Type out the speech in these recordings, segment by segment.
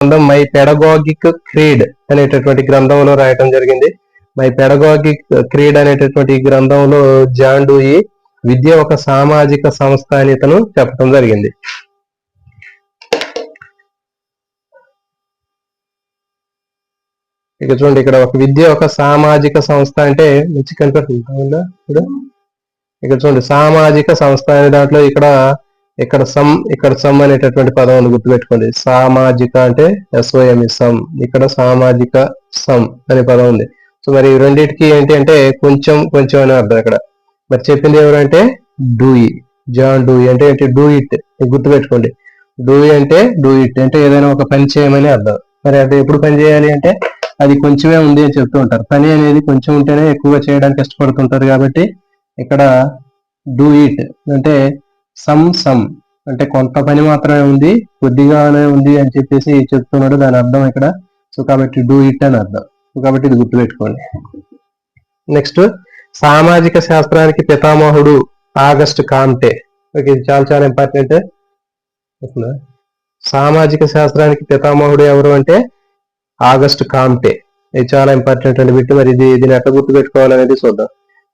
గ్రంథం my పెడగాగిక్ creed అనేటటువంటి గ్రంథంలో రాయటం జరిగింది. మై పెడగాగిక్ క్రీడ్ అనేటటువంటి ఈ గ్రంథంలో జాండూయి విద్య ఒక సామాజిక సంస్థ అని ఇతను చెప్పడం జరిగింది. ఇక చూడండి ఇక్కడ ఒక విద్య ఒక సామాజిక సంస్థ అంటే మంచి కనిపిస్తుందా. ఇక్కడ? చూడండి సామాజిక సంస్థ అనే దాంట్లో ఇక్కడ ఇక్కడ సమ్ ఇక్కడ సమ్ అనేటటువంటి పదం గుర్తుపెట్టుకోండి. సామాజిక అంటే ఎస్ఓఎంఈ సమ్. ఇక్కడ సామాజిక సమ్ అనే పదం ఉంది. సో మరి రెండింటికి ఏంటి అంటే కొంచెం కొంచెం అని అర్థం ఇక్కడ మరి చెప్పింది ఎవరంటే డూయి జాన్ డూయి. అంటే ఏంటి? డూ ఇట్ గుర్తుపెట్టుకోండి. డూయి అంటే డూ ఇట్ అంటే ఏదైనా ఒక పని చేయమని అర్థం. మరి అది ఎప్పుడు పని చేయాలి అంటే అది కొంచెమే ఉంది అని చెప్తూ ఉంటారు. పని అనేది కొంచెం ఉంటేనే ఎక్కువగా చేయడానికి ఇష్టపడుతుంటారు కాబట్టి ఇక్కడ డూ ఇట్ అంటే సమ్ సమ్ అంటే కొంత పని మాత్రమే ఉంది కొద్దిగానే ఉంది అని చెప్పేసి చెప్తున్నాడు. దాని అర్థం ఇక్కడ. సో కాబట్టి డూ ఇట్ అని అర్థం. సో కాబట్టి ఇది గుర్తుపెట్టుకోండి. నెక్స్ట్ సామాజిక శాస్త్రానికి పితామహుడు ఆగస్ట్ కాంతే. ఓకే ఇది చాలా చాలా ఇంపార్టెంట్ సామాజిక శాస్త్రానికి పితామహుడు ఎవరు అంటే? Auguste Comte. ఇది చాలా ఇంపార్టెంట్ అండి బిట్టు. మరి ఇది దీన్ని ఎట్లా గుర్తు పెట్టుకోవాలనేది చూద్దాం.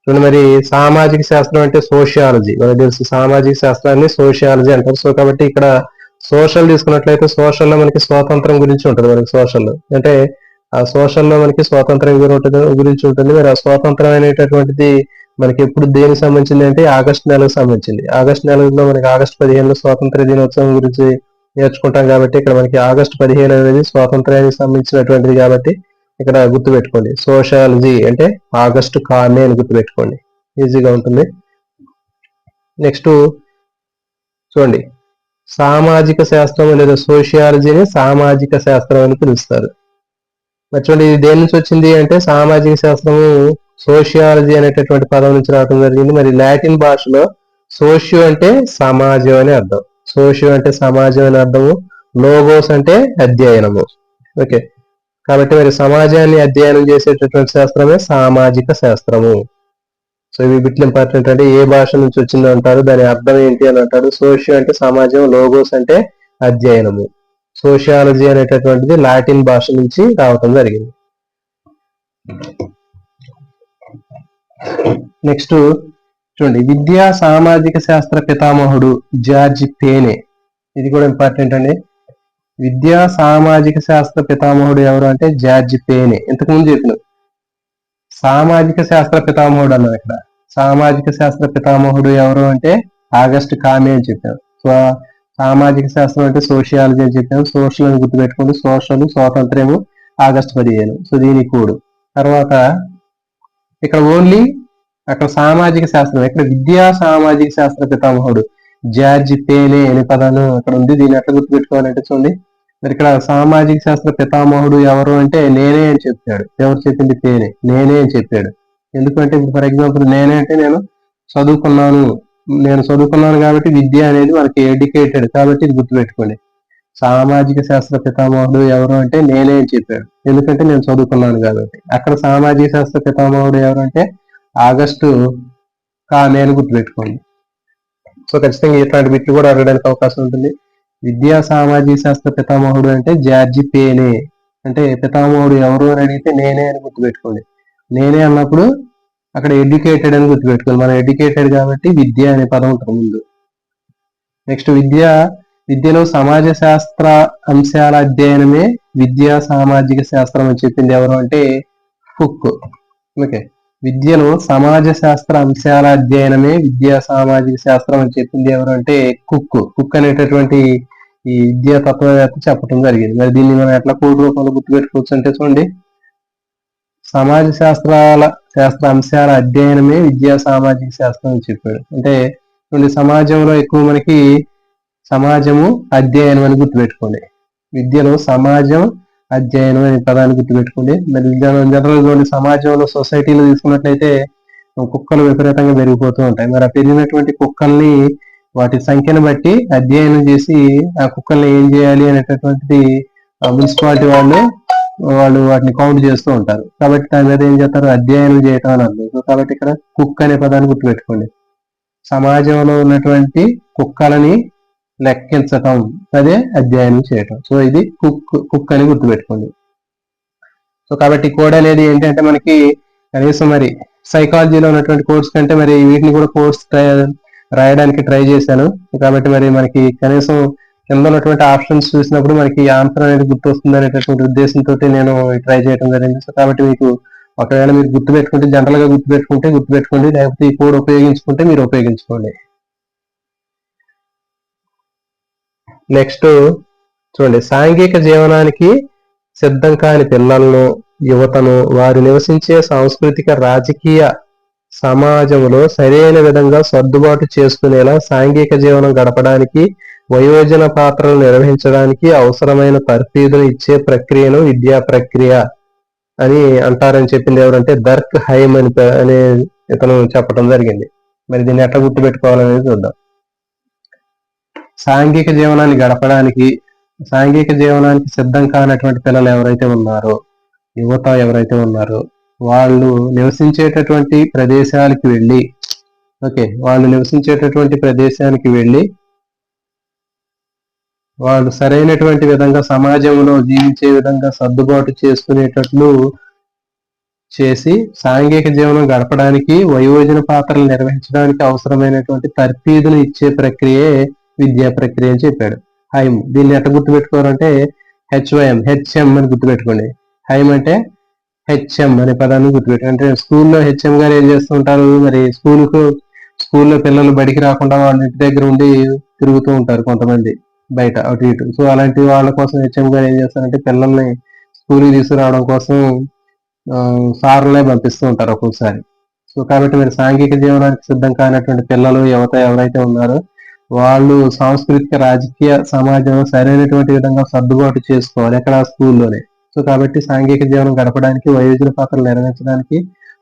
చూడండి మరి సామాజిక శాస్త్రం అంటే సోషియాలజీ. మనకు తెలుసు సామాజిక శాస్త్రాన్ని సోషియాలజీ అంటారు. సో కాబట్టి ఇక్కడ సోషల్ తీసుకున్నట్లయితే సోషల్లో మనకి స్వాతంత్రం గురించి ఉంటుంది మనకి సోషల్. అంటే ఆ సోషల్లో మనకి స్వాతంత్రం ఉంటుంది గురించి ఉంటుంది. మరి ఆ స్వాతంత్రం అనేటటువంటిది మనకి ఎప్పుడు దేనికి సంబంధించింది అంటే ఆగస్ట్ నెలకు సంబంధించింది. ఆగస్ట్ నెలలో మనకి ఆగస్ట్ పదిహేను స్వాతంత్ర దినోత్సవం గురించి నేర్చుకుంటాం కాబట్టి ఇక్కడ మనకి ఆగస్ట్ పదిహేను అనేది స్వాతంత్రానికి సంబంధించినటువంటిది కాబట్టి ఇక్కడ గుర్తుపెట్టుకోండి. సోషాలజీ అంటే ఆగస్టు కామే అని గుర్తుపెట్టుకోండి. ఈజీగా ఉంటుంది. నెక్స్ట్ చూడండి. సామాజిక శాస్త్రం లేదా సోషియాలజీని సామాజిక శాస్త్రం అని పిలుస్తారు. మరి చూడండి ఇది దేని నుంచి వచ్చింది అంటే సామాజిక శాస్త్రము సోషియాలజీ అనేటటువంటి పదం నుంచి రావడం జరిగింది. మరి లాటిన్ భాషలో సోషియో అంటే సమాజం అని అర్థం. సోషియో అంటే సమాజం అని అర్థము. లోగోస్ అంటే అధ్యయనము. ఓకే. కాబట్టి మరి సమాజాన్ని అధ్యయనం చేసేటటువంటి శాస్త్రమే సామాజిక శాస్త్రము. సో ఇవి బిట్లు ఇంపార్టెంట్ అంటే ఏ భాష నుంచి వచ్చింది అంటారు దాని అర్థం ఏంటి అని అంటారు. సోషియో అంటే సమాజం లోగోస్ అంటే అధ్యయనము. సోషియాలజీ అనేటటువంటిది లాటిన్ భాష నుంచి రావటం జరిగింది. నెక్స్ట్ చూడండి. విద్యా సామాజిక శాస్త్ర పితామహుడు జార్జ్ పేనే. ఇది కూడా ఇంపార్టెంట్ అండి. విద్యా సామాజిక శాస్త్ర పితామహుడు ఎవరు అంటే జార్జ్ పేనే. ఇంతకు ముందు చెప్పిన సామాజిక శాస్త్ర పితామహుడు అన్నాం ఇక్కడ. సామాజిక శాస్త్ర పితామహుడు ఎవరు అంటే ఆగస్ట్ కామే అని చెప్పాం సో సామాజిక శాస్త్రం అంటే సోషియాలజీ అని చెప్పాం సోషల్ అని గుర్తుపెట్టుకోండి. సోషల్ స్వాతంత్ర్యము ఆగస్ట్ పదిహేను. సో దీని కూడు. తర్వాత ఇక్కడ ఓన్లీ అక్కడ సామాజిక శాస్త్రం ఇక్కడ విద్యా సామాజిక శాస్త్ర పితామహుడు. జార్జ్ పేనే అనే పదాలు అక్కడ ఉంది. దీన్ని ఎట్లా గుర్తుపెట్టుకోవాలంటే చూడండి. మరి ఇక్కడ సామాజిక శాస్త్ర పితామహుడు ఎవరు అంటే నేనే అని చెప్పాడు. ఎవరు చెప్పింది పేనే నేనే అని చెప్పాడు. ఎందుకంటే ఇప్పుడు ఫర్ ఎగ్జాంపుల్ నేనే అంటే నేను చదువుకున్నాను. నేను చదువుకున్నాను కాబట్టి విద్య అనేది మనకి ఎడ్యుకేటెడ్ కాబట్టి ఇది గుర్తుపెట్టుకోండి. సామాజిక శాస్త్ర పితామహుడు ఎవరు అంటే నేనే అని చెప్పాడు. ఎందుకంటే నేను చదువుకున్నాను కాబట్టి. అక్కడ సామాజిక శాస్త్ర పితామహుడు ఎవరు అంటే ఆగస్టు కామే అని గుర్తుపెట్టుకోండి. సో ఖచ్చితంగా ఇట్లాంటి బిట్లు కూడా అడగడానికి అవకాశం ఉంటుంది. విద్యా సామాజిక శాస్త్ర పితామహుడు అంటే జార్జి పేనే. అంటే పితామహుడు ఎవరు అని అడిగితే నేనే అని గుర్తుపెట్టుకోండి. నేనే అన్నప్పుడు అక్కడ ఎడ్యుకేటెడ్ అని గుర్తుపెట్టుకోండి. మనం ఎడ్యుకేటెడ్ కాబట్టి విద్య అనే పదం ఉంటుంది ముందు. నెక్స్ట్ విద్య విద్యలో సమాజ శాస్త్ర అంశాల అధ్యయనమే విద్యా సామాజిక శాస్త్రం అని చెప్పింది ఎవరు అంటే ఫుక్ ఓకే విద్యలో సమాజ శాస్త్ర అంశాల అధ్యయనమే విద్యా సామాజిక శాస్త్రం అని చెప్పింది ఎవరు అంటే కుక్. కుక్ అనేటటువంటి ఈ విద్యా తత్వవేత్త చెప్పడం జరిగింది. మరి దీన్ని మనం ఎట్లా కోటి రూపంలో గుర్తుపెట్టుకోవచ్చు అంటే చూడండి. సమాజ శాస్త్రాల శాస్త్ర అంశాల అధ్యయనమే విద్యా సామాజిక శాస్త్రం అని చెప్పాడు. అంటే చూడండి సమాజంలో ఎక్కువ మనకి సమాజము అధ్యయనం అని గుర్తుపెట్టుకోండి. విద్యలో సమాజం అధ్యయనం అనే పదాన్ని గుర్తుపెట్టుకోండి. మరి జనరల్ చూడండి సమాజంలో సొసైటీలో తీసుకున్నట్లయితే కుక్కలు విపరీతంగా పెరిగిపోతూ ఉంటాయి. మరి ఆ పెరిగినటువంటి కుక్కల్ని వాటి సంఖ్యను బట్టి అధ్యయనం చేసి ఆ కుక్కల్ని ఏం చేయాలి అనేటటువంటిది మున్సిపాలిటీ వాళ్ళు వాళ్ళు వాటిని కౌంట్ చేస్తూ ఉంటారు. కాబట్టి దాని మీద ఏం చేస్తారు? అధ్యయనం చేయటం అని అర్థం. కాబట్టి ఇక్కడ కుక్క అనే పదాన్ని గుర్తుపెట్టుకోండి. సమాజంలో ఉన్నటువంటి కుక్కలని లెక్కించటం అదే అధ్యయనం చేయటం. సో ఇది కుక్ కుక్ అని గుర్తుపెట్టుకోండి. సో కాబట్టి కోడ్ అనేది ఏంటంటే మనకి కనీసం మరి సైకాలజీలో ఉన్నటువంటి కోర్స్ కంటే మరి వీటిని కూడా కోర్స్ రాయడానికి ట్రై చేశాను. కాబట్టి మరి మనకి కనీసం కింద ఉన్నటువంటి ఆప్షన్స్ చూసినప్పుడు మనకి ఆన్సర్ అనేది గుర్తొస్తుంది అనేటటువంటి ఉద్దేశంతో నేను ట్రై చేయడం జరిగింది. సో కాబట్టి మీకు ఒకవేళ మీరు గుర్తుపెట్టుకుంటే జనరల్గా గుర్తుపెట్టుకుంటే గుర్తుపెట్టుకోండి. లేకపోతే ఈ కోడ్ ఉపయోగించుకుంటే మీరు ఉపయోగించుకోండి. నెక్స్ట్ చూడండి సాంఘిక జీవనానికి సిద్ధం కాని పిల్లలను యువతను వారు నివసించే సాంస్కృతిక రాజకీయ సమాజంలో సరైన విధంగా సర్దుబాటు చేసుకునేలా సాంఘిక జీవనం గడపడానికి వయోజన పాత్రలు నిర్వహించడానికి అవసరమైన తర్ఫీదులు ఇచ్చే ప్రక్రియను విద్యా ప్రక్రియ అని అంటారని చెప్పింది ఎవరంటే దర్క్ హైమ్ అని అనే ఇతను చెప్పడం జరిగింది. మరి దీన్ని ఎట్లా గుర్తుపెట్టుకోవాలనేది చూద్దాం. సాంఘిక జీవనాన్ని గడపడానికి సాంఘిక జీవనానికి సిద్ధం కానటువంటి పిల్లలు ఎవరైతే ఉన్నారో యువత ఎవరైతే ఉన్నారో వాళ్ళు నివసించేటటువంటి ప్రదేశాలకు వెళ్ళి ఓకే వాళ్ళు నివసించేటటువంటి ప్రదేశానికి వెళ్ళి వాళ్ళు సరైనటువంటి విధంగా సమాజంలో జీవించే విధంగా సర్దుబాటు చేసుకునేటట్లు చేసి సాంఘిక జీవనం గడపడానికి వయోజన పాత్రలు నిర్వహించడానికి అవసరమైనటువంటి తర్ఫీదులు ఇచ్చే ప్రక్రియే విద్యా ప్రక్రియ అని చెప్పాడు. హైమ్. దీన్ని ఎట్లా గుర్తుపెట్టుకోవాలంటే హెచ్వైఎం హెచ్ఎం అని గుర్తుపెట్టుకోండి. హైమ్ అంటే హెచ్ఎం అనే పదాన్ని గుర్తుపెట్టు అంటే స్కూల్లో హెచ్ఎం గారు ఏం చేస్తూ ఉంటారు? మరి స్కూల్కు స్కూల్లో పిల్లలు బడికి రాకుండా వాళ్ళ ఇంటి దగ్గర ఉండి తిరుగుతూ ఉంటారు కొంతమంది బయట అటు ఇటు. సో అలాంటి వాళ్ళ కోసం హెచ్ఎం గారు ఏం చేస్తారంటే పిల్లల్ని స్కూల్కి తీసుకురావడం కోసం సార్లే పంపిస్తూ ఉంటారు ఒక్కొక్కసారి సో కాబట్టి మీరు సాంఘిక జీవనానికి సిద్ధం కానటువంటి పిల్లలు యువత ఎవరైతే ఉన్నారో వాళ్ళు సాంస్కృతిక రాజకీయ సమాజంలో సరైనటువంటి విధంగా సర్దుబాటు చేసుకోవాలి ఎక్కడ స్కూల్లోనే. సో కాబట్టి సాంఘిక జీవనం గడపడానికి వయోజన పాత్రలు నెరవేర్చడానికి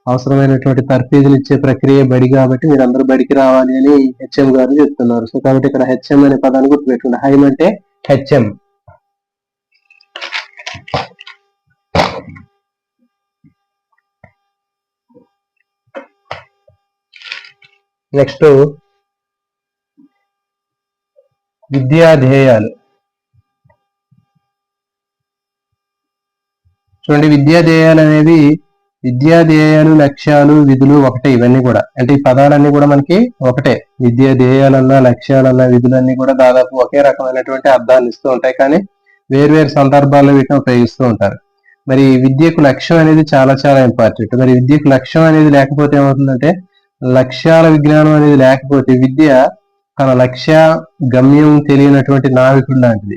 అవసరమైనటువంటి తర్ఫీజులు ఇచ్చే ప్రక్రియ బడి కాబట్టి మీరు బడికి రావాలి అని హెచ్ఎం గారు చెప్తున్నారు. సో కాబట్టి ఇక్కడ హెచ్ఎం అనే పదాన్ని గుర్తుపెట్టుకోండి. హైమ్ అంటే హెచ్ఎం. నెక్స్ట్ విద్యాధ్యేయాలు. చూడండి విద్యాధ్యేయాలు అనేవి విద్యాధ్యేయాలు లక్ష్యాలు విధులు ఒకటే ఇవన్నీ కూడా. అంటే ఈ పదాలన్నీ కూడా మనకి ఒకటే. విద్యాధ్యేయాలన్నా లక్ష్యాలన్నా విధులన్నీ కూడా దాదాపు ఒకే రకమైనటువంటి అర్థాన్ని ఇస్తూ ఉంటాయి. కానీ వేర్వేరు సందర్భాల్లో వీటిని ఉపయోగిస్తూ ఉంటారు. మరి విద్యకు లక్ష్యం అనేది చాలా చాలా ఇంపార్టెంట్ మరి విద్యకు లక్ష్యం అనేది లేకపోతే ఏమవుతుందంటే లక్ష్యాల విజ్ఞానం అనేది లేకపోతే విద్య తన లక్ష్య గమ్యం తెలియనటువంటి నావికుడు లాంటిది.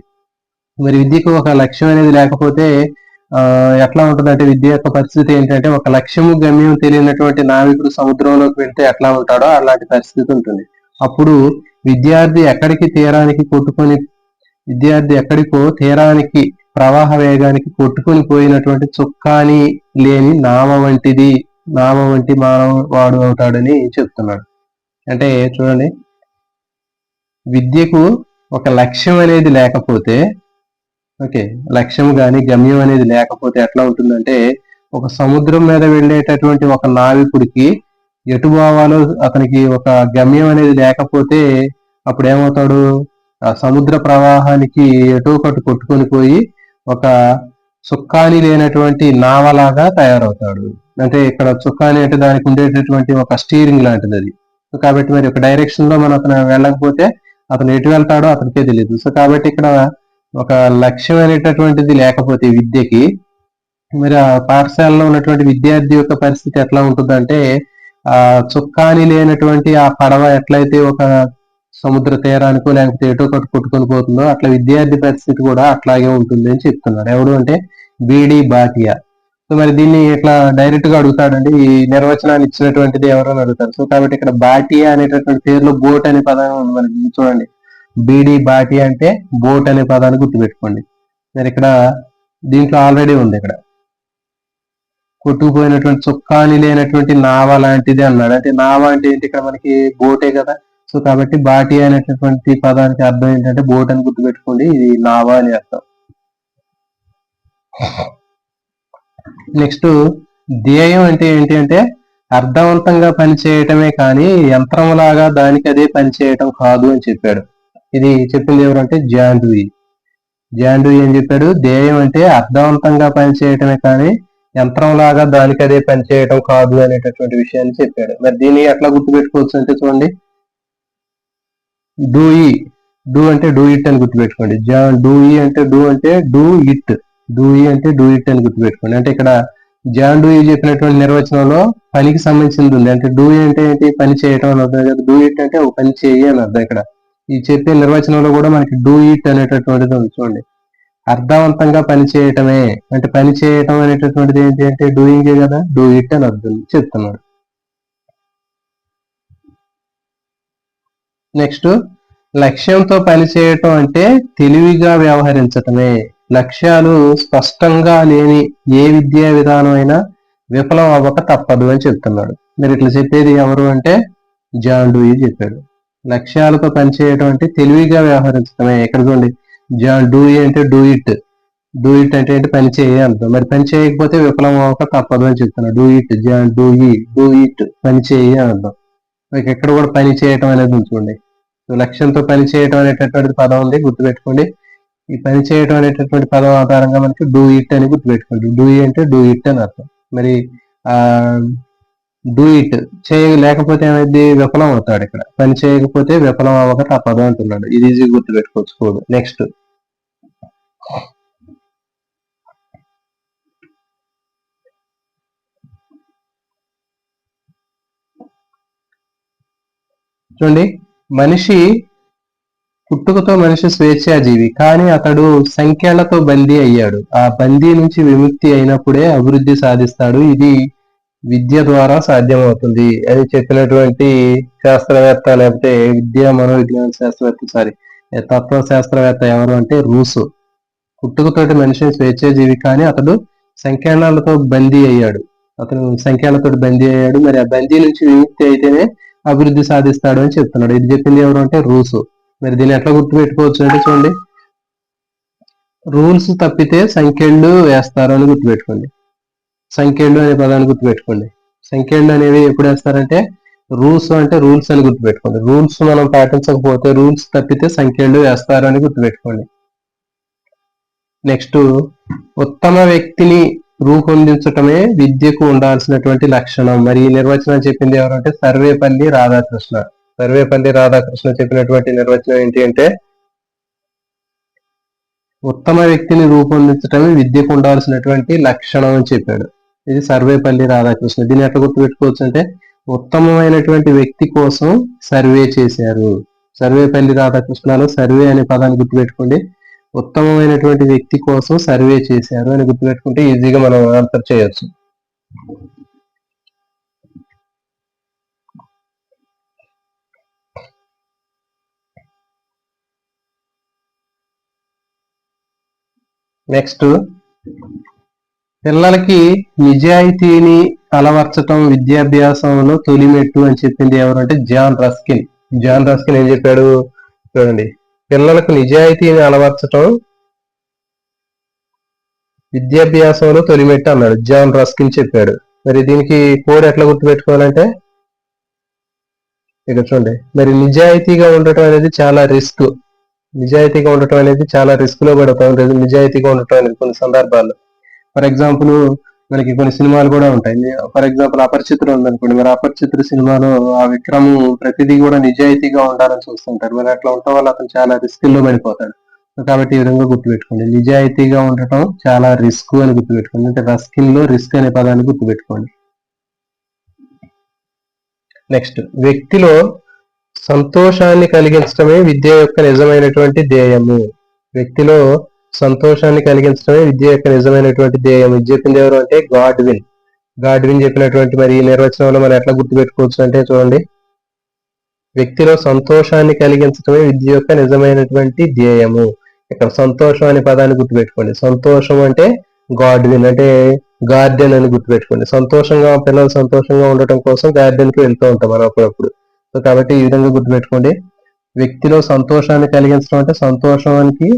మరి విద్యకు ఒక లక్ష్యం అనేది లేకపోతే ఎట్లా ఉంటుందంటే విద్య యొక్క పరిస్థితి ఏంటంటే ఒక లక్ష్యము గమ్యం తెలియనటువంటి నావికుడు సముద్రంలోకి వెళ్తే ఎట్లా ఉంటాడో అలాంటి పరిస్థితి ఉంటుంది. అప్పుడు విద్యార్థి ఎక్కడికి తీరానికి కొట్టుకొని విద్యార్థి ఎక్కడికో తీరానికి ప్రవాహ వేగానికి కొట్టుకొని పోయినటువంటి చుక్కాని లేని నామ వంటిది నామ వంటి మానవ వాడు అవుతాడని చెప్తున్నాడు. అంటే చూడండి విద్యకు ఒక లక్ష్యం అనేది లేకపోతే ఓకే లక్ష్యం కానీ గమ్యం అనేది లేకపోతే ఎట్లా ఉంటుందంటే ఒక సముద్రం మీద వెళ్ళేటటువంటి ఒక నావికుడికి ఎటు పోవాలో అతనికి ఒక గమ్యం అనేది లేకపోతే అప్పుడు ఏమవుతాడు ఆ సముద్ర ప్రవాహానికి ఎటో ఒకటి కొట్టుకొని పోయి ఒక చుక్కాని లేనటువంటి నావలాగా తయారవుతాడు. అంటే ఇక్కడ చుక్కాని అంటే దానికి ఉండేటటువంటి ఒక స్టీరింగ్ లాంటిది అది. కాబట్టి మరి ఒక డైరెక్షన్లో మనం అతను వెళ్ళకపోతే అతను ఎటు వెళ్తాడో అతనికే తెలియదు సో కాబట్టి ఇక్కడ ఒక లక్ష్యం అనేటటువంటిది లేకపోతే విద్యకి మరి ఆ పాఠశాలలో ఉన్నటువంటి విద్యార్థి యొక్క పరిస్థితి ఎట్లా ఉంటుందంటే ఆ చుక్కాని లేనటువంటి ఆ పడవ ఎట్లయితే ఒక సముద్ర తీరానికో లేకపోతే ఏటో ఒకటి కొట్టుకొని పోతుందో అట్లా విద్యార్థి పరిస్థితి కూడా అట్లాగే ఉంటుంది అని చెప్తున్నారు. ఎవడు అంటే బీడి బాటియా. సో మరి దీన్ని ఇట్లా డైరెక్ట్గా అడుగుతాడండి. ఈ నిర్వచనాన్ని ఇచ్చినటువంటిది ఎవరైనా అడుగుతారు. సో కాబట్టి ఇక్కడ బాటియా అనేటటువంటి పేరులో బోట్ అనే పదం ఉంది మనకి. చూడండి. బీడి బాటి అంటే బోట్ అనే పదాన్ని గుర్తుపెట్టుకోండి. మరి ఇక్కడ దీంట్లో ఆల్రెడీ ఉంది ఇక్కడ. కొట్టుకుపోయినటువంటి చుక్కాని లేనటువంటి నావ లాంటిది అన్నాడు. అంటే నావ అంటే ఏంటి? ఇక్కడ మనకి బోటే కదా. సో కాబట్టి బాటి అనేటటువంటి పదానికి అర్థం ఏంటంటే బోట్ అని గుర్తుపెట్టుకోండి. ఇది నావ అని అర్థం. నెక్స్ట్ ధ్యేయం అంటే ఏంటి అంటే అర్థవంతంగా పనిచేయటమే కానీ యంత్రంలాగా దానికి అదే పనిచేయటం కాదు అని చెప్పాడు. ఇది చెప్పింది ఎవరంటే జాండ్వి. జాండ్వి అని చెప్పాడు? ధ్యేయం అంటే అర్థవంతంగా పనిచేయటమే కానీ యంత్రం లాగా దానికి అదే పనిచేయటం కాదు అనేటటువంటి విషయాన్ని చెప్పాడు. మరి దీన్ని ఎట్లా గుర్తుపెట్టుకోవచ్చు అంటే చూడండి. డూఈ. డూ అంటే డూ ఇట్ అని గుర్తుపెట్టుకోండి. జా డూఈ అంటే డూ అంటే డూ ఇట్ డూయి అంటే డూ ఇట్ అని గుర్తుపెట్టుకోండి. అంటే ఇక్కడ జాన్ డూయి చెప్పినటువంటి నిర్వచనంలో పనికి సంబంధించింది ఉంది. అంటే డూయి అంటే ఏంటి? పని చేయటం అని అర్థం. కదా డూ ఇట్ అంటే ఒక పని చేయి అని అర్థం ఇక్కడ. ఈ చెప్పే నిర్వచనంలో కూడా మనకి డూ ఇట్ అనేటటువంటిది ఉంది చూడండి. అర్థవంతంగా పని చేయటమే. అంటే పని చేయటం అనేటటువంటిది ఏంటి అంటే డూయింగ్ కదా? డూ ఇట్ అని అర్థం. చెప్తున్నాడు. నెక్స్ట్ లక్ష్యంతో పని చేయటం అంటే తెలివిగా వ్యవహరించటమే. లక్ష్యాలు స్పష్టంగా లేని ఏ విద్యా విధానం అయినా విఫలం అవ్వక తప్పదు అని చెప్తున్నాడు. మీరు ఇట్లా చెప్పేది ఎవరు అంటే జాన్ చెప్పాడు. లక్ష్యాలతో పనిచేయడం అంటే తెలివిగా వ్యవహరించడమే ఎక్కడ చూడండి జాన్ డూయి అంటే డూ ఇట్. డూ ఇట్ అంటే ఏంటి? పని చేయాలి అంటాం మరి పని చేయకపోతే విఫలం అవ్వక తప్పదు అని చెప్తున్నాడు. డూ ఇట్ జాన్ డూ ఈ డూ ఇట్ పని చేయి అని అర్థం మీకు ఎక్కడ కూడా పని చేయటం అనేది ఉంచుకోండి. లక్ష్యంతో పని చేయటం అనేటటువంటి పదం ఉంది గుర్తుపెట్టుకోండి. ఈ పని చేయటం అనేటటువంటి పదం ఆధారంగా మనకి డూ ఇట్ అని గుర్తుపెట్టుకోండి. డూ అంటే డూ ఇట్ అని అర్థం. మరి ఆ డూ ఇట్ చేయ లేకపోతే విఫలం అవుతాడు ఇక్కడ. పని చేయకపోతే విఫలం అవ్వక పదం అంటున్నాడు. ఇది ఈజీ గుర్తుపెట్టుకోవచ్చు. కోడ్ నెక్స్ట్ చూడండి. మనిషి పుట్టుకతో మనిషి స్వేచ్ఛాజీవి కానీ అతడు సంఖ్యలతో బందీ అయ్యాడు. ఆ బందీ నుంచి విముక్తి అయినప్పుడే అభివృద్ధి సాధిస్తాడు. ఇది విద్య ద్వారా సాధ్యమవుతుంది. అని చెప్పినటువంటి శాస్త్రవేత్త లేకపోతే విద్యా మనోవిజ్ఞాన శాస్త్రవేత్త సారీ తత్వ శాస్త్రవేత్త ఎవరు అంటే రూసు. పుట్టుకతోటి మనిషి స్వేచ్ఛాజీవి కానీ అతడు సంఖ్యాణాలతో బందీ అయ్యాడు. అతను సంఖ్యాలతో బందీ అయ్యాడు. మరి ఆ బందీ నుంచి విముక్తి అయితేనే అభివృద్ధి సాధిస్తాడు అని చెప్తున్నాడు. ఇది చెప్పింది ఎవరు అంటే రూసు. మరి దీన్ని ఎట్లా గుర్తు పెట్టుకోవచ్చు అంటే చూడండి. రూల్స్ తప్పితే సంఖ్యలు వేస్తారు అని గుర్తుపెట్టుకోండి. సంఖ్యలు అనే పదాన్ని గుర్తుపెట్టుకోండి. సంఖ్యలు అనేవి ఎప్పుడు వేస్తారంటే రూల్స్ అంటే రూల్స్ అని గుర్తుపెట్టుకోండి. రూల్స్ మనం పాటించకపోతే రూల్స్ తప్పితే సంఖ్యలు వేస్తారు అని గుర్తుపెట్టుకోండి. నెక్స్ట్ ఉత్తమ వ్యక్తిని రూపొందించటమే విద్యకు ఉండాల్సినటువంటి లక్షణం. మరి ఈ నిర్వచనం చెప్పింది ఎవరంటే సర్వేపల్లి రాధాకృష్ణ. సర్వేపల్లి రాధాకృష్ణ చెప్పినటువంటి నిర్వచనం ఏంటి అంటే ఉత్తమ వ్యక్తిని రూపొందించటమే విద్యకు ఉండాల్సినటువంటి లక్షణం అని చెప్పాడు. ఇది సర్వేపల్లి రాధాకృష్ణ. దీన్ని ఎట్లా గుర్తుపెట్టుకోవచ్చు అంటే ఉత్తమమైనటువంటి వ్యక్తి కోసం సర్వే చేశారు. సర్వేపల్లి రాధాకృష్ణలో సర్వే అనే పదాన్ని గుర్తుపెట్టుకోండి. ఉత్తమమైనటువంటి వ్యక్తి కోసం సర్వే చేశారు అని గుర్తుపెట్టుకుంటే ఈజీగా మనం ఆన్సర్ చేయొచ్చు. నెక్స్ట్ పిల్లలకి నిజాయితీని అలవర్చటం విద్యాభ్యాసంలో తొలిమెట్టు అని చెప్పింది ఎవరంటే జాన్ రస్కిన్. జాన్ రస్కిన్ ఏం చెప్పాడు చూడండి. పిల్లలకు నిజాయితీని అలవర్చటం విద్యాభ్యాసంలో తొలిమెట్టు అన్నాడు. జాన్ రస్కిన్ చెప్పాడు. మరి దీనికి కోడ్ ఎట్లా గుర్తుపెట్టుకోవాలంటే ఇక్కడ చూడండి. మరి నిజాయితీగా ఉండటం అనేది చాలా రిస్క్. నిజాయితీగా ఉండటం అనేది చాలా రిస్క్లో కూడా నిజాయితీగా ఉండటం అనేది కొన్ని సందర్భాల్లో. ఫర్ ఎగ్జాంపుల్ మనకి కొన్ని సినిమాలు కూడా ఉంటాయి. ఫర్ ఎగ్జాంపుల్ అపరిచితుడు ఉందనుకోండి. మరి అపరిచితుడు సినిమాలో ఆ విక్రమ్ ప్రతిదీ కూడా నిజాయితీగా ఉండాలని చూస్తుంటారు. మరి అట్లా ఉండటం వల్ల అతను చాలా రిస్క్లో పడిపోతాడు. కాబట్టి ఈ విధంగా గుర్తుపెట్టుకోండి. నిజాయితీగా ఉండటం చాలా రిస్క్ అని గుర్తుపెట్టుకోండి. అంటే రస్కిన్లో రిస్క్ అనే పదాన్ని గుర్తుపెట్టుకోండి. నెక్స్ట్ వ్యక్తిలో సంతోషాన్ని కలిగించడమే విద్య యొక్క నిజమైనటువంటి ధ్యేయము. వ్యక్తిలో సంతోషాన్ని కలిగించడమే విద్య యొక్క నిజమైనటువంటి ధ్యేయం ఇది చెప్పింది ఎవరు అంటే గాడ్విన్. గాడ్విన్ చెప్పినటువంటి మరి ఈ నిర్వచనంలో మనం ఎట్లా గుర్తుపెట్టుకోవచ్చు అంటే చూడండి. వ్యక్తిలో సంతోషాన్ని కలిగించడమే విద్య యొక్క నిజమైనటువంటి ధ్యేయము. ఇక్కడ సంతోషం అనే పదాన్ని గుర్తుపెట్టుకోండి. సంతోషం అంటే గాడ్విన్ అంటే గార్డెన్ అని గుర్తుపెట్టుకోండి. సంతోషంగా పిల్లలు సంతోషంగా ఉండటం కోసం గార్డెన్కి వెళ్తూ ఉంటాం మనం అప్పుడప్పుడు. సో కాబట్టి ఈ విధంగా గుర్తుపెట్టుకోండి. వ్యక్తిలో సంతోషాన్ని కలిగించడం అంటే సంతోషానికి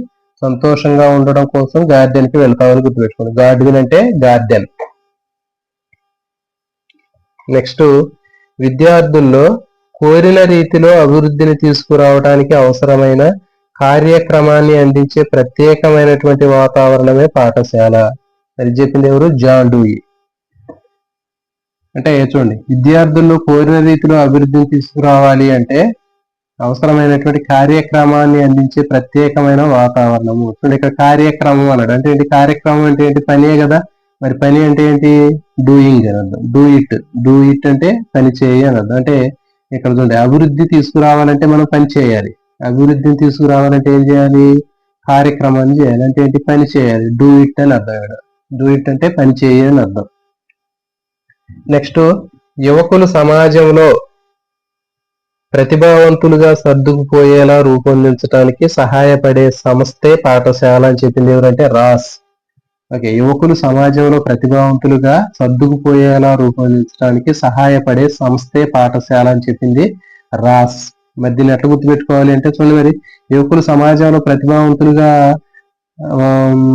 సంతోషంగా ఉండడం కోసం గార్డెన్కి వెళ్తామని గుర్తుపెట్టుకోండి. గార్డెన్ అంటే గార్డెన్. నెక్స్ట్ విద్యార్థుల్లో కోరిన రీతిలో అభివృద్ధిని తీసుకురావడానికి అవసరమైన కార్యక్రమాన్ని అందించే ప్రత్యేకమైనటువంటి వాతావరణమే పాఠశాల. అది చెప్పింది ఎవరు? జాండూయి. అంటే చూడండి విద్యార్థులు కోరిన రీతిలో అభివృద్ధిని తీసుకురావాలి అంటే అవసరమైనటువంటి కార్యక్రమాన్ని అందించే ప్రత్యేకమైన వాతావరణము. చూడండి ఇక్కడ కార్యక్రమం అన్నాడు. అంటే ఏంటి? కార్యక్రమం అంటే ఏంటి? పనే కదా. మరి పని అంటే ఏంటి? డూయింగ్ అని అర్థం. Do it. డూ ఇట్ అంటే పని చేయి అని అర్థం. అంటే ఇక్కడ చూడండి అభివృద్ధి తీసుకురావాలంటే మనం పని చేయాలి. అభివృద్ధిని తీసుకురావాలంటే ఏం చేయాలి? కార్యక్రమాన్ని చేయాలి. అంటే ఏంటి? పని చేయాలి. డూ ఇట్ అని అర్థం ఇక్కడ. డూ ఇట్ అంటే పని చేయి అని అర్థం. నెక్స్ట్ యువకులు సమాజంలో ప్రతిభావంతులుగా సర్దుకుపోయేలా రూపొందించడానికి సహాయపడే సంస్థే పాఠశాల అని చెప్పింది ఎవరంటే రాస్. ఓకే యువకులు సమాజంలో ప్రతిభావంతులుగా సర్దుకుపోయేలా రూపొందించడానికి సహాయపడే సంస్థే పాఠశాల అని చెప్పింది రాస్. మరి దీన్ని ఎట్లా గుర్తుపెట్టుకోవాలి అంటే చూడండి మరి యువకులు సమాజంలో ప్రతిభావంతులుగా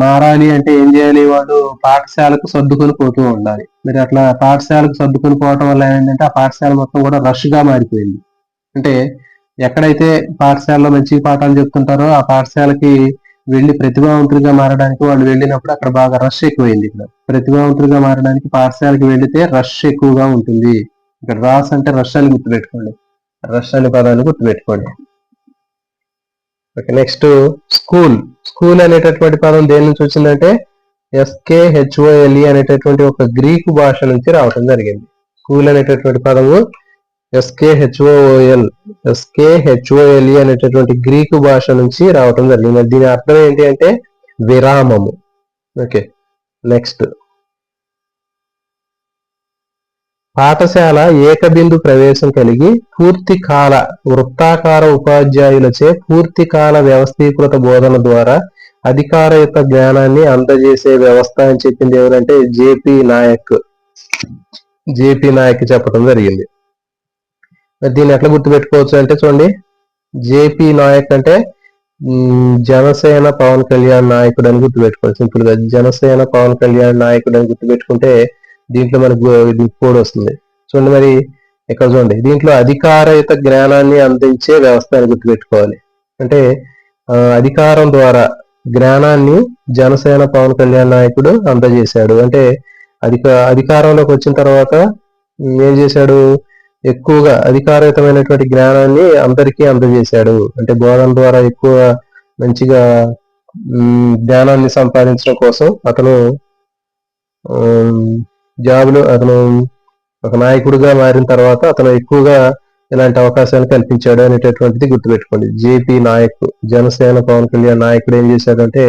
మారాలి అంటే ఏం చేయాలి? వాళ్ళు పాఠశాలకు సర్దుకొని పోతూ ఉండాలి. మరి అట్లా పాఠశాలకు సర్దుకొని పోవటం వల్ల ఏంటంటే ఆ పాఠశాల మొత్తం కూడా రష్గా మారిపోయింది. అంటే ఎక్కడైతే పాఠశాలలో మంచి పాఠాలు చెప్తుంటారో ఆ పాఠశాలకి వెళ్ళి ప్రతిభావంతులుగా మారడానికి వాళ్ళు వెళ్ళినప్పుడు అక్కడ బాగా రష్ ఎక్కువైంది ఇక్కడ. ప్రతిభావంతులుగా మారడానికి పాఠశాలకి వెళితే రష్ ఎక్కువగా ఉంటుంది. ఇక్కడ రాస్ అంటే రష్ అని గుర్తుపెట్టుకోండి. రష్ అనే పదాన్ని గుర్తుపెట్టుకోండి. ఓకే నెక్స్ట్ స్కూల్ స్కూల్ అనేటటువంటి పదం దేని నుంచి వచ్చిందంటే ఎస్కే హెచ్ఓఎల్ఈ అనేటటువంటి ఒక గ్రీకు భాష నుంచి రావటం జరిగింది. స్కూల్ అనేటటువంటి పదము S K H O L S K H O L E అనేటటువంటి గ్రీకు భాష నుంచి రావటం జరిగింది. దీని అర్థం ఏంటి అంటే విరామము. Okay next. పాఠశాల ఏకబిందు ప్రవేశం కలిగి పూర్తి కాల వృత్తాకార ఉపాధ్యాయులచే పూర్తి కాల వ్యవస్థీకృత బోధన ద్వారా అధికారయుత జ్ఞానాన్ని అందజేసే వ్యవస్థ అని చెప్పింది ఎవరంటే జేపీ నాయక్. జేపీ నాయక్ చెప్పడం జరిగింది. దీన్ని ఎట్లా గుర్తుపెట్టుకోవచ్చు అంటే చూడండి. జేపీ నాయక్ అంటే జనసేన పవన్ కళ్యాణ్ నాయకుడు అని గుర్తుపెట్టుకోవాలి. సింపుల్గా జనసేన పవన్ కళ్యాణ్ నాయకుడు అని గుర్తుపెట్టుకుంటే దీంట్లో మనకు ఇది కోడ్ వస్తుంది. చూడండి మరి ఇక్కడ చూడండి దీంట్లో అధికారయుత జ్ఞానాన్ని అందించే వ్యవస్థ అని గుర్తుపెట్టుకోవాలి. అంటే అధికారం ద్వారా జ్ఞానాన్ని జనసేన పవన్ కళ్యాణ్ నాయకుడు అందజేశాడు. అంటే అధిక అధికారంలోకి వచ్చిన తర్వాత ఏం చేశాడు? ఎక్కువగా అధికారయుతమైనటువంటి జ్ఞానాన్ని అందరికీ అందజేశాడు. అంటే బోధన ద్వారా ఎక్కువ మంచిగా జ్ఞానాన్ని సంపాదించడం కోసం అతను జాబులు అతను ఒక నాయకుడిగా మారిన తర్వాత అతను ఎక్కువగా ఇలాంటి అవకాశాలు కల్పించాడు అనేటటువంటిది గుర్తుపెట్టుకోండి. జేపీ నాయక్ జనసేన పవన్ కళ్యాణ్ నాయకుడు ఏం చేశాడంటే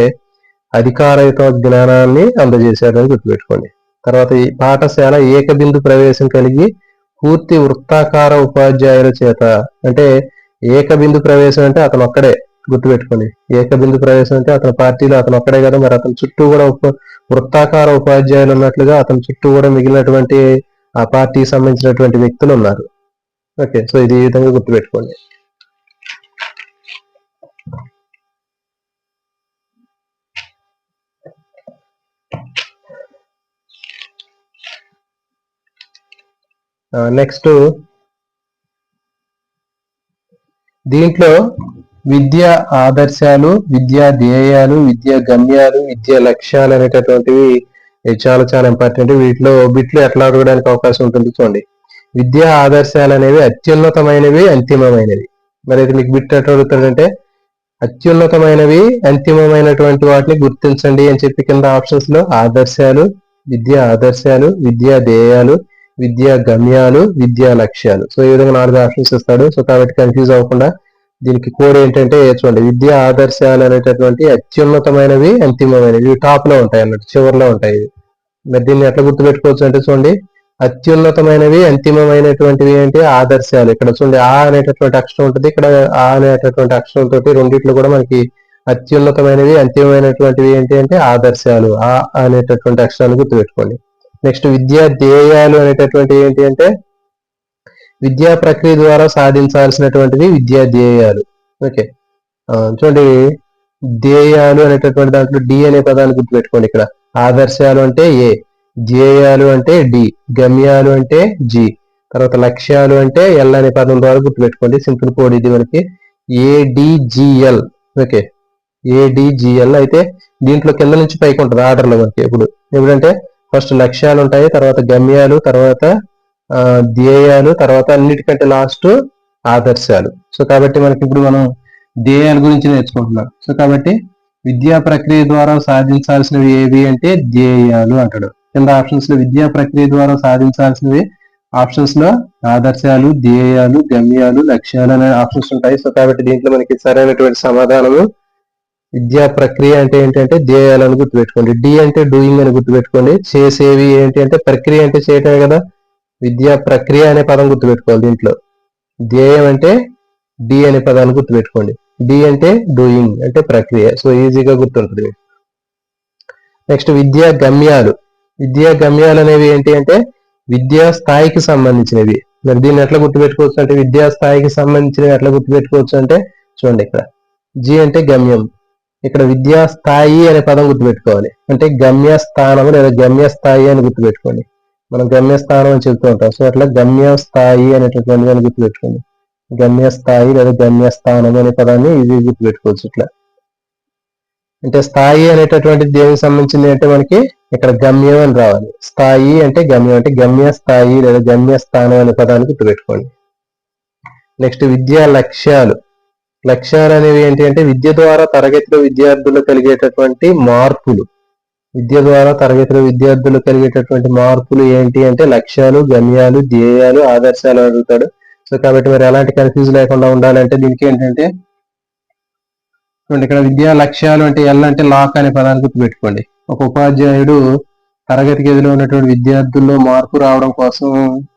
అధికారయుత జ్ఞానాన్ని అందజేశాడు అని గుర్తుపెట్టుకోండి. తర్వాత ఈ పాఠశాల ఏకబిందు ప్రవేశం కలిగి పూర్తి వృత్తాకార ఉపాధ్యాయుల చేత అంటే ఏకబిందు ప్రవేశం అంటే అతను ఒక్కడే. గుర్తుపెట్టుకోండి ఏకబిందు ప్రవేశం అంటే అతని పార్టీలో అతను ఒక్కడే కదా మరి అతని చుట్టూ కూడా వృత్తాకార ఉపాధ్యాయులు ఉన్నట్లుగా అతని చుట్టూ కూడా మిగిలినటువంటి ఆ పార్టీకి సంబంధించినటువంటి వ్యక్తులు ఉన్నారు. ఓకే సో ఇది ఈ విధంగా గుర్తుపెట్టుకోండి. నెక్స్ట్. దీంట్లో విద్య ఆదర్శాలు విద్యా ధ్యేయాలు విద్యా గమ్యాలు విద్యా లక్ష్యాలు అనేటటువంటివి చాలా చాలా ఇంపార్టెంట్ వీటిలో బిట్లు ఎట్లా అడగడానికి అవకాశం ఉంటుంది చూడండి. విద్యా ఆదర్శాలు అనేవి అత్యున్నతమైనవి అంతిమమైనవి. మరి అయితే మీకు బిట్ ఎట్లా అడుగుతాడంటే అత్యున్నతమైనవి అంతిమమైనటువంటి వాటిని గుర్తించండి అని చెప్పి కింద ఆప్షన్స్లో ఆదర్శాలు విద్యా ఆదర్శాలు విద్యా ధ్యేయాలు విద్యా గమ్యాలు విద్యా లక్ష్యాలు. సో ఈ విధంగా నాలుగు ఆప్షన్స్ ఇస్తాడు. సో కాబట్టి కన్ఫ్యూజ్ అవ్వకుండా దీనికి కోడ్ ఏంటంటే చూడండి విద్య ఆదర్శాలు అనేటటువంటి అత్యున్నతమైనవి అంతిమమైనవి ఇవి టాప్లో ఉంటాయి అన్నట్టు చివరిలో ఉంటాయి. మరి దీన్ని ఎట్లా గుర్తుపెట్టుకోవచ్చు అంటే చూడండి అత్యున్నతమైనవి అంతిమమైనటువంటివి ఏంటి? ఆదర్శాలు. ఇక్కడ చూడండి ఆ అనేటటువంటి అక్షరం ఉంటుంది ఇక్కడ ఆ అనేటటువంటి అక్షరం తోటి రెండిట్లో కూడా మనకి అత్యున్నతమైనవి అంతిమమైనటువంటివి ఏంటి అంటే ఆదర్శాలు. ఆ అనేటటువంటి అక్షరాన్ని గుర్తుపెట్టుకోండి. నెక్స్ట్ విద్యా ధ్యేయాలు అనేటటువంటి ఏంటి అంటే విద్యా ప్రక్రియ ద్వారా సాధించాల్సినటువంటివి విద్యా ధ్యేయాలు. ఓకే. చూడండి ధ్యేయాలు అనేటటువంటి దాంట్లో డి అనే పదాన్ని గుర్తుపెట్టుకోండి ఇక్కడ. ఆదర్శాలు అంటే ఏ? ధ్యేయాలు అంటే డి. గమ్యాలు అంటే జి. తర్వాత లక్ష్యాలు అంటే ఎల్ అనే పదం ద్వారా గుర్తుపెట్టుకోండి. సింపుల్ కోడ్ ఇది మనకి. ఏడిజిఎల్ ఓకే. ఏడిజిఎల్ అయితే దీంట్లో కింద నుంచి పైకి ఉంటుంది ఆర్డర్లో మనకి ఇప్పుడు ఎప్పుడంటే ఫస్ట్ లక్ష్యాలు ఉంటాయి తర్వాత గమ్యాలు తర్వాత ధ్యేయాలు తర్వాత అన్నిటికంటే లాస్ట్ ఆదర్శాలు. సో కాబట్టి మనకి ఇప్పుడు మనం ధ్యేయాల గురించి నేర్చుకుంటున్నాం. సో కాబట్టి విద్యా ప్రక్రియ ద్వారా సాధించాల్సినవి ఏవి అంటే ధ్యేయాలు అంటాడు. కింద ఆప్షన్స్లో విద్యా ప్రక్రియ ద్వారా సాధించాల్సినవి ఆప్షన్స్లో ఆదర్శాలు ధ్యేయాలు గమ్యాలు లక్ష్యాలు అనే ఆప్షన్స్ ఉంటాయి. సో కాబట్టి దీంట్లో మనకి సరైనటువంటి సమాధానము విద్యా ప్రక్రియ అంటే ఏంటంటే ధ్యేయాలను గుర్తుపెట్టుకోండి. డి అంటే డూయింగ్ అని గుర్తుపెట్టుకోండి. చేసేవి ఏంటి అంటే ప్రక్రియ అంటే చేయటమే కదా. విద్యా ప్రక్రియ అనే పదం గుర్తుపెట్టుకోవాలి దీంట్లో. ధ్యేయం అంటే డి అనే పదాన్ని గుర్తుపెట్టుకోండి. డి అంటే డూయింగ్ అంటే ప్రక్రియ. సో ఈజీగా గుర్తుంటుంది. నెక్స్ట్ విద్యా గమ్యాలు. విద్యా గమ్యాలు అనేవి ఏంటి అంటే విద్యా స్థాయికి సంబంధించినవి. మరి దీన్ని ఎట్లా గుర్తుపెట్టుకోవచ్చు అంటే విద్యా స్థాయికి సంబంధించినవి ఎట్లా గుర్తుపెట్టుకోవచ్చు అంటే చూడండి ఇక్కడ. జి అంటే గమ్యం. ఇక్కడ విద్యా స్థాయి అనే పదం గుర్తుపెట్టుకోవాలి. అంటే గమ్య స్థానం లేదా గమ్య స్థాయి అని గుర్తుపెట్టుకోండి. మనం గమ్య స్థానం అని చెప్తూ ఉంటాం. సో అట్లా గమ్య స్థాయి అనేటటువంటి దాన్ని గుర్తుపెట్టుకోండి. గమ్య స్థాయి లేదా గమ్య స్థానం అనే పదాన్ని ఇది గుర్తుపెట్టుకోవచ్చు ఇట్లా. అంటే స్థాయి అనేటటువంటి దేనికి సంబంధించింది అంటే మనకి ఇక్కడ గమ్యం అని రావాలి. స్థాయి అంటే గమ్యం అంటే గమ్య స్థాయి లేదా గమ్య స్థానం అనే పదాన్ని గుర్తుపెట్టుకోండి. నెక్స్ట్ విద్యా లక్ష్యాలు. లక్ష్యాలు అనేవి ఏంటి అంటే విద్య ద్వారా తరగతిలో విద్యార్థులు కలిగేటటువంటి మార్పులు. విద్య ద్వారా తరగతిలో విద్యార్థులు కలిగేటటువంటి మార్పులు ఏంటి అంటే లక్ష్యాలు గమ్యాలు ధ్యేయాలు ఆదర్శాలు అడుగుతాడు. సో కాబట్టి మరి ఎలాంటి కన్ఫ్యూజ్ లేకుండా ఉండాలంటే దీనికి ఏంటంటే చూడండి ఇక్కడ విద్యా లక్ష్యాలు అంటే ఎల్ అంటే లాక్ అనే పదాన్ని గుర్తుపెట్టుకోండి. ఒక ఉపాధ్యాయుడు తరగతి గదిలో ఉన్నటువంటి విద్యార్థుల్లో మార్పు రావడం కోసం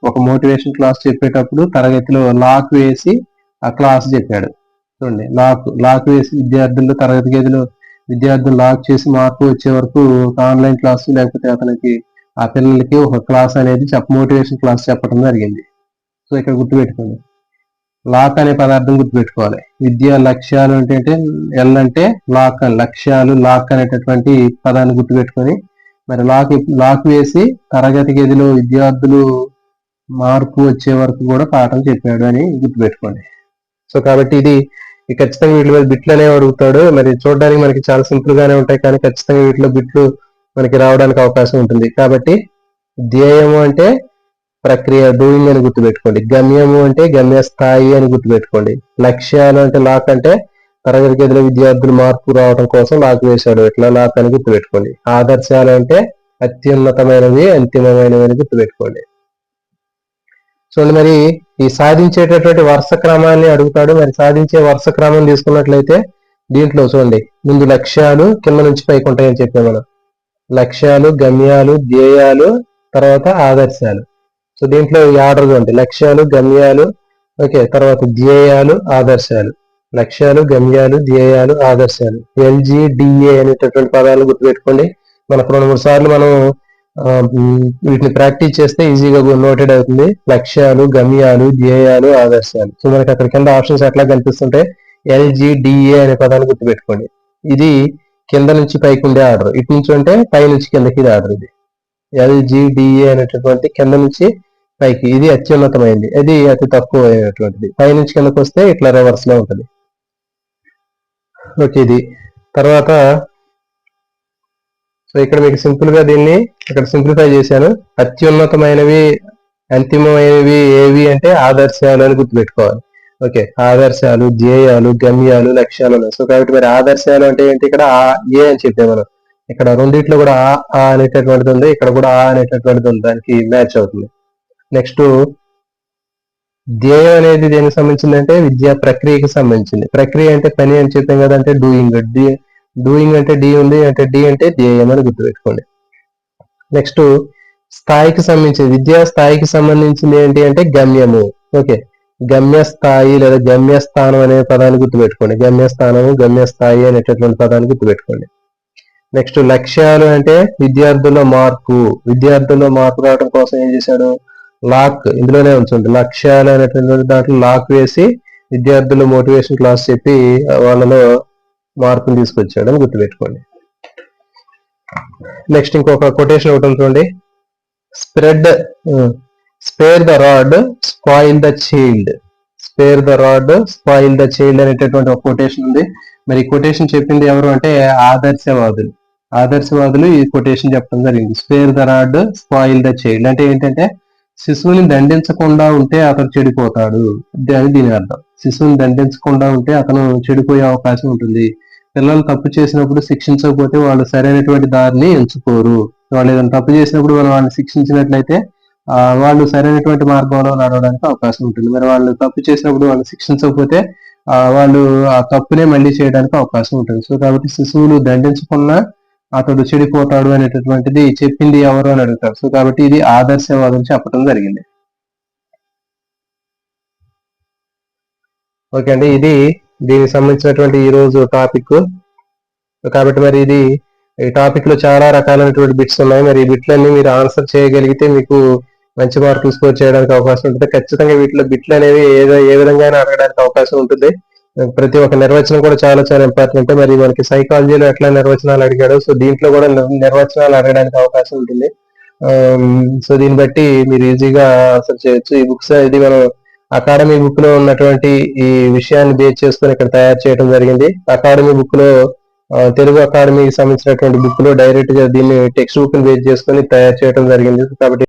ఒక మోటివేషన్ క్లాస్ చెప్పేటప్పుడు తరగతిలో లాక్ వేసి ఆ క్లాస్ చెప్పాడు. చూడండి లాక్ లాక్ వేసి విద్యార్థుల్లో తరగతి గదిలో విద్యార్థులు లాక్ చేసి మార్పు వచ్చే వరకు ఆన్లైన్ క్లాస్ లేకపోతే అతనికి ఆ పిల్లలకి ఒక క్లాస్ అనేది చెప్ప మోటివేషన్ క్లాస్ చెప్పడం జరిగింది. సో ఇక్కడ గుర్తుపెట్టుకోండి. లాక్ అనే పదార్థం గుర్తుపెట్టుకోవాలి. విద్యా లక్ష్యాలు ఏంటంటే ఎల్ అంటే లాక్ లక్ష్యాలు లాక్ అనేటటువంటి పదాన్ని గుర్తుపెట్టుకొని మరి లాక్ లాక్ వేసి తరగతి గదిలో విద్యార్థులు మార్పు వచ్చే వరకు కూడా పాఠం చెప్పాడు అని గుర్తుపెట్టుకోండి. సో కాబట్టి ఇది ఖచ్చితంగా వీటి మీద బిట్లు అనేవి అడుగుతాడు. మరి చూడడానికి మనకి చాలా సింపుల్ గానే ఉంటాయి కానీ ఖచ్చితంగా వీటిలో బిట్లు మనకి రావడానికి అవకాశం ఉంటుంది. కాబట్టి ధ్యేయము అంటే ప్రక్రియ డూయింగ్ అని గుర్తుపెట్టుకోండి. గమ్యము అంటే గమ్య స్థాయి అని గుర్తుపెట్టుకోండి. లక్ష్యాలు అంటే లాక్ అంటే తరగతి గదిలో విద్యార్థులు మార్పు రావడం కోసం లాక్ వేశాడు. ఇట్లా లాక్ అని గుర్తుపెట్టుకోండి. ఆదర్శాలు అంటే అత్యున్నతమైనవి అంతిమమైనవి అని గుర్తుపెట్టుకోండి. చూడండి మరి ఈ సాధించేటటువంటి వరుస క్రమాన్ని అడుగుతాడు. మరి సాధించే వరుస క్రమం తీసుకున్నట్లయితే దీంట్లో చూడండి. ముందు లక్ష్యాలు కింద నుంచి పైకి ఉంటాయని చెప్పాం మనం. లక్ష్యాలు గమ్యాలు ధ్యేయాలు తర్వాత ఆదర్శాలు. సో దీంట్లో ఈ ఆర్డర్ చూడండి. లక్ష్యాలు గమ్యాలు ఓకే తర్వాత ధ్యేయాలు ఆదర్శాలు. లక్ష్యాలు గమ్యాలు ధ్యేయాలు ఆదర్శాలు. ఎల్జిడిఏ అనేటటువంటి పదాలు గుర్తుపెట్టుకోండి. మనకు రెండు మూడు సార్లు మనం వీటిని ప్రాక్టీస్ చేస్తే ఈజీగా నోటెడ్ అవుతుంది. లక్ష్యాలు గమ్యాలు ధ్యేయాలు ఆదర్శాలు. సో మనకి అక్కడ కింద ఆప్షన్స్ ఎట్లా కనిపిస్తుంటే ఎల్జిడిఏ అనే పదాన్ని గుర్తుపెట్టుకోండి. ఇది కింద నుంచి పైకి ఉండే ఆర్డర్ ఇటు నుంచి అంటే పై నుంచి కిందకి ఇది ఆర్డర్ ఇది. ఎల్జిడిఏ అనేటటువంటి కింద నుంచి పైకి. ఇది అత్యున్నతమైంది. అది అతి తక్కువ అయినటువంటిది పై నుంచి కిందకి వస్తే ఇట్లా రివర్స్లో ఉంటుంది. ఓకే ఇది. తర్వాత సో ఇక్కడ మీకు సింపుల్గా దీన్ని ఇక్కడ సింప్లిఫై చేశాను. అత్యున్నతమైనవి అంతిమమైనవి ఏవి అంటే ఆదర్శాలు అని గుర్తుపెట్టుకోవాలి. ఓకే ఆదర్శాలు ధ్యేయాలు గమ్యాలు లక్ష్యాలు సో కాబట్టి మరి ఆదర్శాలు అంటే ఏంటి? ఇక్కడ ఆ ఏ అని చెప్పాం మనం. ఇక్కడ రెండిట్లో కూడా ఆ ఆ అనేటటువంటిది ఉంది. ఇక్కడ కూడా ఆ అనేటటువంటిది ఉంది. దానికి మ్యాచ్ అవుతుంది. నెక్స్ట్ ధ్యేయం అనేది దేనికి సంబంధించింది అంటే విద్యా ప్రక్రియకి సంబంధించింది. ప్రక్రియ అంటే పని అని చెప్పాం కదా అంటే డూయింగ్ డూయింగ్ అంటే డి ఉంది అంటే డి అంటే ధ్యేయం అని గుర్తుపెట్టుకోండి. నెక్స్ట్ స్థాయికి సంబంధించింది విద్యా స్థాయికి సంబంధించింది ఏంటి అంటే గమ్యము. ఓకే. గమ్య స్థాయి లేదా గమ్య స్థానం అనే పదాన్ని గుర్తుపెట్టుకోండి. గమ్య గమ్యస్థాయి గమ్య స్థాయి అనేటటువంటి పదాన్ని గుర్తుపెట్టుకోండి. నెక్స్ట్ లక్ష్యాలు అంటే విద్యార్థుల మార్పు. విద్యార్థుల్లో మార్పు రావడం కోసం ఏం చేశాడు? లాక్ ఇందులోనే ఉంచండి. లక్ష్యాలు అనేటువంటి దాంట్లో లాక్ వేసి విద్యార్థులు మోటివేషన్ క్లాస్ చెప్పి వాళ్ళలో మార్పులు తీసుకొచ్చాడు అని గుర్తుపెట్టుకోండి. నెక్స్ట్ ఇంకొక కొటేషన్ ఒకటి ఉంటుంది spread spare the rod spoil the child spare the rod spoil the child అనేటటువంటి ఒక కొటేషన్ ఉంది. మరి ఈ కొటేషన్ చెప్పింది ఎవరు అంటే ఆదర్శవాదులు. ఆదర్శవాదులు ఈ కొటేషన్ చెప్పడం జరిగింది. Spare the rod spoil the child అంటే ఏంటంటే శిశువుని దండించకుండా ఉంటే అతను చెడిపోతాడు. అని దీని అర్థం. శిశువుని దండించకుండా ఉంటే అతను చెడిపోయే అవకాశం ఉంటుంది. పిల్లలు తప్పు చేసినప్పుడు శిక్షించకపోతే వాళ్ళు సరైనటువంటి దారిని ఎంచుకోరు. వాళ్ళు ఏదైనా తప్పు చేసినప్పుడు మనం వాళ్ళని శిక్షించినట్లయితే వాళ్ళు సరైనటువంటి మార్గంలో నడవడానికి అవకాశం ఉంటుంది. మరి వాళ్ళు తప్పు చేసినప్పుడు వాళ్ళు శిక్షించకపోతే వాళ్ళు ఆ తప్పునే మళ్ళీ చేయడానికి అవకాశం ఉంటుంది. సో కాబట్టి శిశువులు దండించకుండా అతడు చెడిపోతాడు అనేటటువంటిది చెప్పింది ఎవరు అని అడుగుతారు. సో కాబట్టి ఇది ఆదర్శవాదం చెప్పడం జరిగింది. ఓకే అండి ఇది దీనికి సంబంధించినటువంటి ఈ రోజు టాపిక్ కాబట్టి మరి ఇది ఈ టాపిక్లో చాలా రకాలైనటువంటి బిట్స్ ఉన్నాయి. మరి ఈ బిట్లన్నీ మీరు ఆన్సర్ చేయగలిగితే మీకు మంచి మార్కులు స్కోర్ చేయడానికి అవకాశం ఉంటుంది. ఖచ్చితంగా వీటిలో బిట్లు అనేవి ఏదో ఏ విధంగా అడగడానికి అవకాశం ఉంటుంది. ప్రతి ఒక్క నిర్వచనం కూడా చాలా చాలా ఇంపార్టెంట్ మరి మనకి సైకాలజీలో ఎట్లా నిర్వచనాలు అడిగాడు సో దీంట్లో కూడా నిర్వచనాలు అడగడానికి అవకాశం ఉంటుంది. సో దీన్ని బట్టి మీరు ఈజీగా ఆన్సర్ చేయొచ్చు. ఈ బుక్స్ ఇది మనం అకాడమీ బుక్లో ఉన్నటువంటి ఈ విషయాన్ని బేస్ చేసుకొని ఇక్కడ తయారు చేయడం జరిగింది. అకాడమీ బుక్లో తెలుగు అకాడమీకి సంబంధించినటువంటి బుక్లో డైరెక్ట్గా దీన్ని టెక్స్ట్ బుక్ని బేస్ చేసుకొని తయారు చేయడం జరిగింది. కాబట్టి